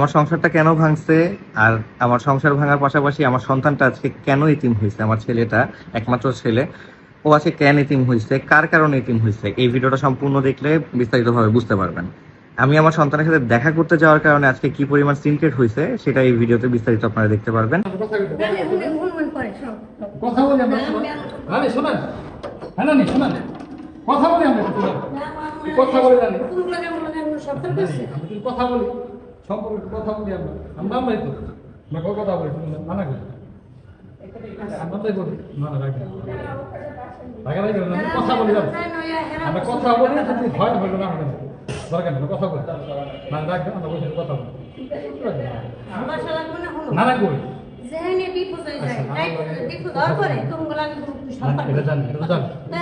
আমার সংসারটা কেন ভাঙছে আর আমার সংসার ভাঙার পাশাপাশি আমার সন্তানটা আজকে কেন ইতিম হয়েছে আমার ছেলেটা একমাত্র ছেলে ও আজকে কেন ইতিম হয়েছে কার কারণে ইতিম হয়েছে এই ভিডিওটা সম্পূর্ণ দেখলে বিস্তারিতভাবে বুঝতে পারবেন আমি আমার সন্তানের সাথে দেখা করতে যাওয়ার কারণে আজকে কি পরিমাণ সিনক্রেট হয়েছে সেটা এই ভিডিওতে বিস্তারিত আপনারা দেখতে পারবেন কথা বলি আমরা শোনেন হ্যাঁ শোনেন কথা বলি আমরা কথা বলি রানি কথা বলি সম্পর্কে কথা বলি আমরা। আমরা আমরাই তো আমরা কত কথা বলি? মানা করি। আমরা তাই বলি মানা রাখি রাখা রাখি না কথা বলি আমরা কথা বলি যদি হয় হলো না হবে দরকার নেই কথা বলি। না আমরা বসে কথা বলি। না না জানি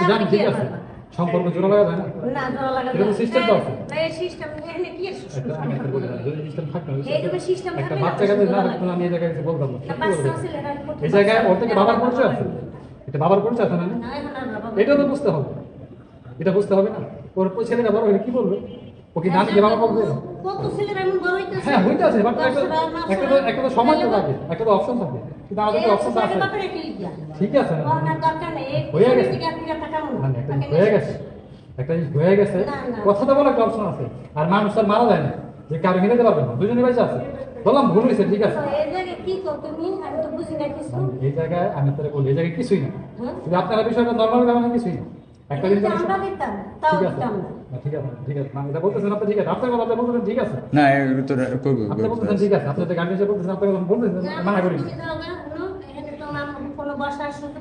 জানি। ঠিক আছে। সম্পর্ক জোড়া লাগা যায় না? এটা তো system তো আছে। একটা আমি একটা বলি না, যদি সিস্টেম থাকতো না, এইরকম system একটা বাচ্চা না, কাছে না ভালো আমি এই জায়গায় এসে বলতাম না। এই জায়গায় ওর থেকে বাবার পরিচয় আছে? এটা বাবার পরিচয় আছে না এটা তো বুঝতে হবে। এটা বুঝতে হবে না। ওর ছেলেটা বড় হলে কি বলবে? ও কি বাবা বলবে? কত ছেলেরা এমন বড় হইতেছে। হ্যাঁ হইতে আছে বাট একটা একটা তো একটা তো সময় তো থাকে একটা তো অপশন থাকে। কিন্তু আমাদের তো অপশনটা আছে। ঠিক আছে। না দরকার নেই। হয়ে গেছে। একটা তাকে হয়ে গেছে। একটা জিনিস হয়ে গেছে। না, না। কথা বলে একটা অপশন আছে আর মানুষ তার মারা যায় না। যে কারও মিলাতে পারবে না। দুজনে বেঁচে আছে। বললাম ভুল হয়েছে ঠিক আছে। এই জায়গায় কি কর তুমি? আমি তো বুঝি না কিছু। এই জায়গায় বলি এই জায়গায় কিছুই না। হ্যাঁ? কিন্তু আপনারা বিষয়টা নর্মাল ব্যাপার কিছুই না। একটা জিনিস ঠিক আছে। ঠিক আছে ঠিক আছে। না, এটা বলতেছেন আপনি ঠিক আছে। আপনার কথা বলতেছেন ঠিক আছে। না এর ভিতরে আপনি বলতেছেন ঠিক আছে। আপনি তো গাড়ি বলতেছেন আপনি কথা বলতেছেন মানা করি।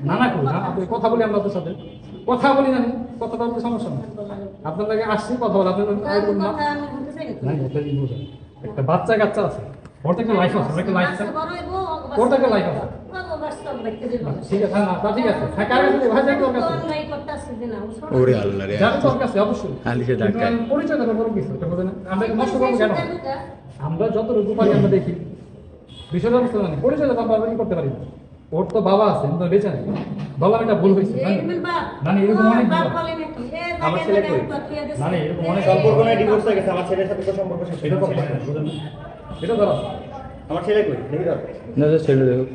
না, কথা। আপনি কথা বলি আমরা আপনার সাথে। কথা বলি জানি কথাটা আপনার সমস্যা না। আপনার লাগে আসছি কথা বলে আপনি না, না না। না একটা বাচ্চা কাচ্চা আছে ওর একটা লাইফ আছে ওর একটা লাইফ ওর একটা বাইতে দিব। ঠিক আছে হ্যাঁ তা ঠিক আছে। হ্যাঁ কার কাছে ভাই যাই তোর কাছে? তো অন্যায় করতাছে যে না, বুঝছ? ওরে আল্লাহ রে যাবে তোর কাছে অবশ্যই। আলিশে পরিচয় দেবো বড় কিছু এটা বোঝেন আমরা নষ্ট করব কেন? সেটা বুঝা। আমরা যতটুকু পারি আমরা দেখি। বিষয়টা বুঝতে পারি পরিচয় আমরা করতে পারি না। ওর তো বাবা আছে কিন্তু ওর বেঁচে নেই বললাম এটা ভুল হয়েছে এরকম এরকম অনেক বাবা। আমার ছেলে কই? এরকম অনেক সম্পর্ক ডিভোর্স হয়ে গেছে আমার ছেলের সাথে তো সম্পর্ক শেষ এটা তো এটা ধরো। আমার ছেলে কই? দেখি দাও। না যে ছেলে দেখো।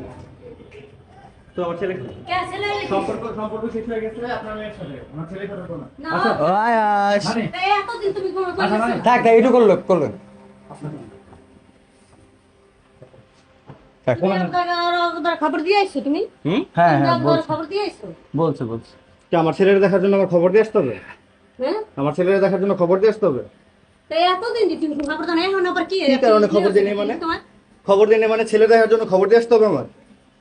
তো আমার ছেলে কই? কে ছেলে? সম্পর্ক সম্পর্ক শেষ হয়ে গেছে আপনার মেয়ের সাথে আমার ছেলে কথা বলো আচ্ছা। আয়াস মানে এ এতদিন তুমি কোনো আচ্ছা, থাক থাক একটু করল করল। থাক তুমি আপনাকে আরও একবার খবর দিয়ে আইছো তুমি? হুম? হ্যাঁ হ্যাঁ খবর দিয়ে আইছো? বলছে বলছে। তো আমার ছেলের দেখার জন্য আমার খবর দিয়ে আসতে হবে? হ্যাঁ? আমার ছেলের দেখার জন্য খবর দিয়ে আসতে হবে? এতদিন খবর দাও না, এখন আবার কি? কি কারণে খবর দিয়ে নেই মানে? খবর দিয়ে নে মানে ছেলে দেখার জন্য খবর দিয়ে আসতে হবে আমার?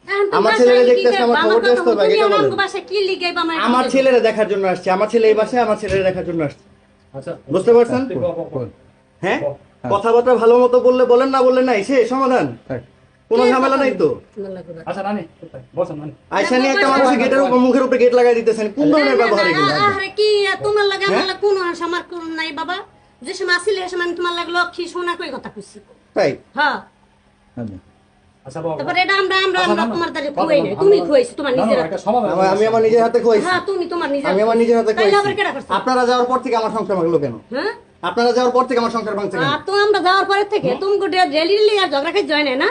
এখন আমার ছেলেরে দেখতে আমার খবর দিয়ে আসতে হবে, এটা ছেলেরা দেখার জন্য আসছে আমার ছেলে এই বাসায় আমার ছেলেরা দেখার জন্য আসছে। আচ্ছা। বুঝতে পারছেন? হ্যাঁ? কথাবার্তা ভালো মতো বললে বলেন না বললে নাই সে সমাধান। কোনো ঝামেলা নাই তো? আচ্ছা নানি বসেন নানি আয়সা নিয়ে একটা মানুষের গেটের উপর মুখের উপরে গেট লাগাই দিতেছেন। কোন ধরনের ব্যবহার এগুলো? আরে কি তোমার লাগে আমার হ্যাঁ? কোন আমার কোন নাই বাবা। যে সময় আসিলে সময় আমি তোমার লাগে লক্ষ্মী সোনা কই কথা কইছি? তাই? হ্যাঁ। আচ্ছা তারপরে এটা আমরা আমরা আচ্ছা, আমরা। তোমার খুয়াই নাই? তুমি খুয়াইছো তোমার নিজের আমি আমার হাতে খুয়াইছি হ্যাঁ তুমি তোমার নিজের আমি আমার নিজের হাতে খুয়াইছি আপনারা যাওয়ার পর থেকে আমার সংসার ভাঙলো কেন? হ্যাঁ? আপনারা যাওয়ার পর থেকে আমার সংসার ভাঙছে তো আমরা যাওয়ার পরে থেকে তুমি রেলি আর ঝগড়া খাই জয় নাই না?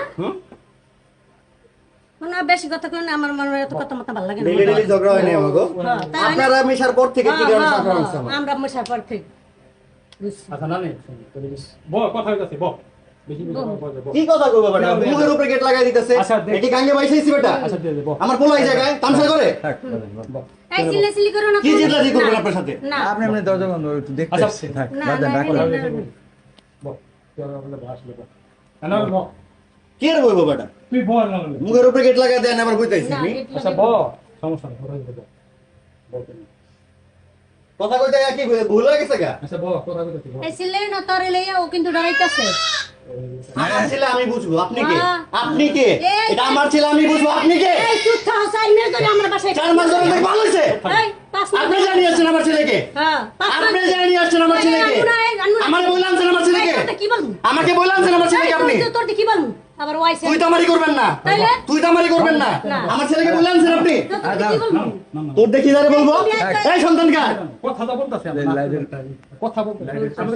মানে বেশি কথা কই না আমার মনে হয় এত কথা মতো ভালো লাগে না। ডেলি ডেলি ঝগড়া হয়নি আমাকে হ্যাঁ, আপনারা মেশার পর থেকে কি হ্যাঁ, কারণে হ্যাঁ, সংসার ভাঙছে হ্যাঁ, আমার আমরা মশার পর থেকে। বুঝছি। নানি ব কথা হইতাছে ব বেশি বেশি কথা বলতে, ব। কি কথা কইবা বেটা? মুখের উপরে গেট লাগাই দিতেছে। আচ্ছা, এটি গাঙ্গে বাইসাইছি বেটা। আচ্ছা আমার পোলা জায়গায় তামসা করে। থাক বলেন, বল। ব এই চিল্লাচিল্লি করো না কি চিল্লাচিল্লি করবেন আপনার সাথে? না। আপনি আপনি দরজা বন্ধ একটু দেখতে আচ্ছা, থাক বাদ দেন তুই না কি আর বলব বেটা? তুই বল না মুখের উপরে গেট লাগাই দেন আবার বুঝতেছি আমি আচ্ছা ব সমস্যা নেই কথা হইতে ব ব কথা কইতে কি ভুল হয়ে গেছে গা? আচ্ছা ব কথা হইতাছে এই চিল্লাই না তরে লইয়া ও কিন্তু ডরাইতাছে আমার ছেলে আমি বুঝব। আপনি কে। আপনি কে? এই- এটা আমার ছেলে আমি বুঝব। আপনি কে? এই তুচ্ছ হাসাই মেয়ে ধরে আমার বাসায় চার মাস ধরে ভালো মিনিট আপনি জানিয়ে আসছেন আমার ছেলেকে। হ্যাঁ আপনি জানিয়ে আসছেন আমার ছেলেকে। এই, আমার ছেলেকে। আমাকে বললাম আমার ছেলেকে আপনি। তোর কি বলব? আবার ওয়াইছে তুই তো আমারই করবেন না। তুই তো আমারই করবেন না। না। আমার ছেলেকে বলে আনছেন আপনি। তোর কি বলব? দেখি যারে বলব। এই সন্তান কার? কথা তো বলতেছি কথা বলতে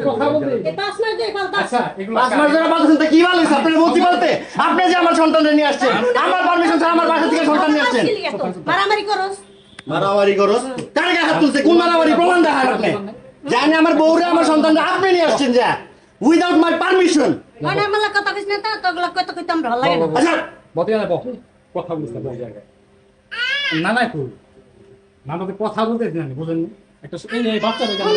কথা বলতে পাঁচ মাস দিয়ে পাল্টা আচ্ছা পাঁচ মাস ধরে পালতেছেন তো কি ভালো হয়েছে আপনার বলতে বলতে আপনি যে আমার সন্তানটা নিয়ে আসছেন আমার পারমিশন ছাড়া আমার বাসা থেকে সন্তান নিয়ে আসছেন। মারামারি করস। মারামারি করো। কার গায়ে হাত তুলছে? কোন মারামারি? প্রমাণ দেখান আপনি। জানি আমার বউরে আমার সন্তানরা আপনি নিয়ে আসছেন যা। উইদাউট মাই পারমিশন মানে আমার কথা কইছ না তো তোগুলো কত কইতে আমার ভালো লাগে না। আচ্ছা। বতে না বল কথা বলতে বল না না না না কথা বলতে বুঝেন না? একটা এই বাচ্চা রে যায়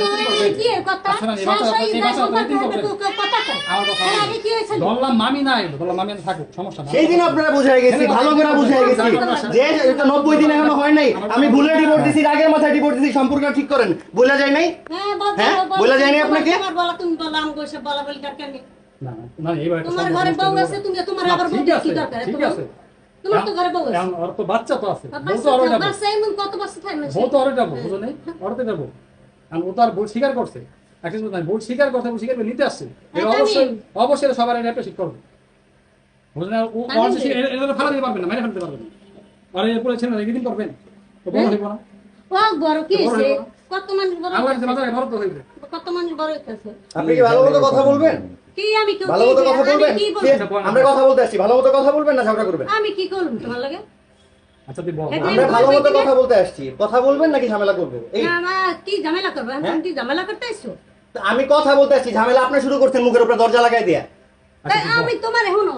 বললাম মামি নাই বললাম মামি থাকুক সমস্যা সেই দিন আপনারা বুঝাই গেছি ভালো করে বুঝাই গেছি। যে এটা দিন এখনও হয় নাই আমি ভুলে ডিভোর্স দিছি আগের মাথায় ডিভোর্স দিছি সম্পর্ক ঠিক করেন। বলে যায় নাই? হ্যাঁ বল হ্যাঁ? বল, যায়নি আপনাকে? বলা তুমি বলা আমি কইছে বলা বলি দরকার নেই না না, না তোমার ঘরে বউ আছে তুমি তোমার আবার কি দরকার? ঠিক আছে। তোমার তো ঘরে বউ আছে ওর তো বাচ্চা তো আছে। বউ তো আরও বাচ্চা এমন কত বছর থাকে না বউ তো আরও যাব বুঝো নেই? ওরতে যাব আর ও তো আর বউ স্বীকার করছে। একটা কথা বউ স্বীকার করছে বউ স্বীকার করে নিতে আসছে। এটা এটা অবশ্যই অবশ্যই সবার এটা একটা শিক্ষা করবে না? ও আমি- এটা এটা ফালা দিতে পারবেন না মেরে ফেলতে পারবেন না। আর এরপরে ছেলে রেখে দিন করবেন তো বড় হইব না। ও বড় কি বড় হয়েছে হইবো না? কত মানুষ বড় আমার কাছে হইছে? বাজারে হইবে। কত মানুষ বড় হইতেছে? আপনি কি ভালো মতো কথা বলবেন? কি আমি কেউ ভালো মতো কথা বলবেন? আমরা বলতে আসছি। ভালো মতো কথা বলবেন না ঝগড়া করবেন? আমি কি করব? তোমার লাগে? আচ্ছা তুই বল আমরা ভালো মতো কথা বলতে আসছি। কথা বলবেন নাকি ঝামেলা করবেন? এই না না কি ঝামেলা করবে? কি ঝামেলা করতে আইছো আমি কথা বলতে আসছি। ঝামেলা আপনি শুরু করছেন মুখের উপরে দরজা লাগাই দিয়া। আমি তোমার এখনও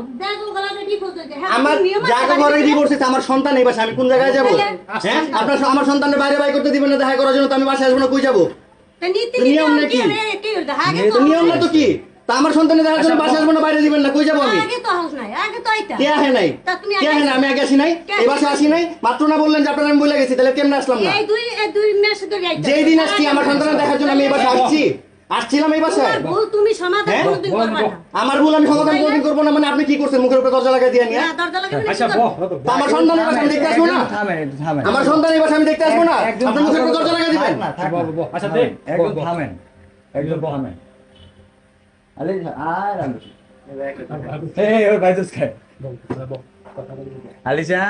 হয়েছে হ্যাঁ আমার তুমি নিয়ম আছে জায়গা বাড়িতে ঘরে ডিভোর্স হয়েছে আমার সন্তান এই বাসায়। আমি কোন জায়গায় যাব? হ্যাঁ? আপনার আমার সন্তানের বাইরে বাই করতে দিবেন না দেখা করার জন্য তো আমি বাসায় আসব না কই যাব? নিয়ম নাকি? নিয়ম না তো কি তা আমার সন্তানের দেখার জন্য আচ্ছা, আসব না বাইরে দিবেন না কই যাব আমি? আগে তো হাউস নাই আগে তো আইতা কে আহে নাই? তা তুমি কে আহে না? আমি আগে আসি নাই। এই বাসায় আসি নাই। মাত্র না বললেন যে আপনার আমি বলে গেছি তাহলে কেমনে আসলাম না? এই দুই দুই মাস ধরে আইতা যেই দিন আসছি আমার সন্তানের দেখার জন্য আমি এই আসছি। আসছিলাম এই বাসায় তোমার ভুল তুমি সমাধান হ্যাঁ? কোনোদিন বল, না। আমার ভুল আমি সমাধান কোনদিন করব না মানে আপনি কি করছেন? মুখের উপরে দরজা লাগাই দিয়ে নিয়ে? দরজা লাগে আচ্ছা আমার বাসা আমি দেখতে আসব না? থামেন থামেন। আমার সন্তান এই বাসা আমি দেখতে আসব না? মুখের উপরে দরজা লাগাই দিবেন? আচ্ছা, একদম বল, বল। থামেন একদম থামেন আরে আর আমি এই ওর ভাই দুধ খায় আলিশা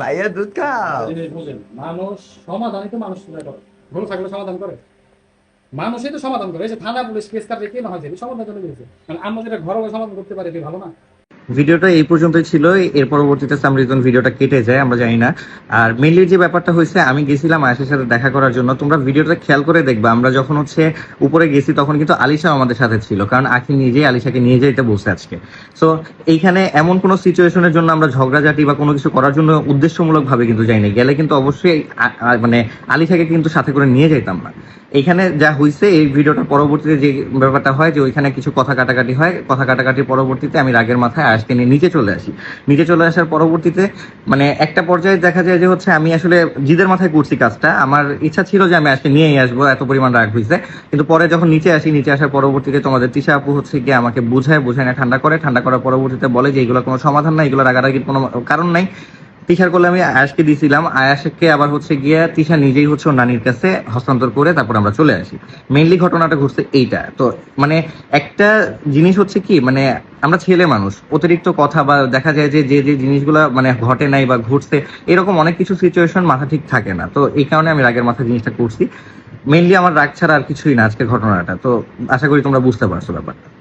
ভাইয়া দুধ খাও। মানুষ সমাধানই তো মানুষ ভুল থাকলে সমাধান করে। মানুষই তো সমাধান করে। থানা পুলিশ কেস কাটলে কি না হয় সমাধান চলে গেছে। মানে আমরা যেটা ঘরে সমাধান করতে পারি ভালো না। ভিডিওটা এই পর্যন্তই ছিল। এর পরবর্তীতে সামরিজন ভিডিওটা কেটে যায়, আমরা জানি না। আর মেনলি যে ব্যাপারটা হয়েছে, আমি গেছিলাম আয়েশের সাথে দেখা করার জন্য। তোমরা ভিডিওটা খেয়াল করে দেখবা, আমরা যখন হচ্ছে উপরে গেছি, তখন কিন্তু আলিশা আমাদের সাথে ছিল, কারণ আখি নিজেই আলিশাকে নিয়ে যেতে বসে আজকে। সো এইখানে এমন কোনো সিচুয়েশনের জন্য আমরা ঝগড়াঝাটি বা কোনো কিছু করার জন্য উদ্দেশ্যমূলক ভাবে কিন্তু যাইনি। গেলে কিন্তু অবশ্যই মানে আলিশাকে কিন্তু সাথে করে নিয়ে যাইতাম না। এখানে যা হয়েছে এই ভিডিওটা পরবর্তীতে যে ব্যাপারটা হয়, যে ওইখানে কিছু কথা কাটাকাটি হয়, কথা কাটাকাটির পরবর্তীতে আমি রাগের মাথায় আজকে নিয়ে নিচে চলে আসি। নিচে চলে আসার পরবর্তীতে মানে একটা পর্যায়ে দেখা যায় যে হচ্ছে আমি আসলে জিদের মাথায় করছি কাজটা। আমার ইচ্ছা ছিল যে আমি আজকে নিয়েই আসব, এত পরিমাণ রাগ হয়েছে কিন্তু পরে যখন নিচে আসি, নিচে আসার পরবর্তীতে তোমাদের তিশা আপু হচ্ছে গিয়ে আমাকে বুঝায় বুঝায় না, ঠান্ডা করে। ঠান্ডা করার পরবর্তীতে বলে যে এগুলো কোনো সমাধান নাই, এগুলো রাগারাগির কোনো কারণ নাই। তিশার করলে আমি আয়াসকে দিয়েছিলাম আয়াসকে আবার হচ্ছে গিয়ে তিশা নিজেই হচ্ছে ওর নানির কাছে হস্তান্তর করে তারপর আমরা চলে আসি। মেইনলি ঘটনাটা ঘটছে এইটা। তো মানে একটা জিনিস হচ্ছে কি মানে আমরা ছেলে মানুষ, অতিরিক্ত কথা বা দেখা যায় যে যে যে জিনিসগুলো মানে ঘটে নাই বা ঘটছে, এরকম অনেক কিছু সিচুয়েশন মাথা ঠিক থাকে না। তো এই কারণে আমি রাগের মাথা জিনিসটা করছি। মেইনলি আমার রাগ ছাড়া আর কিছুই না আজকের ঘটনাটা। তো আশা করি তোমরা বুঝতে পারছ ব্যাপারটা।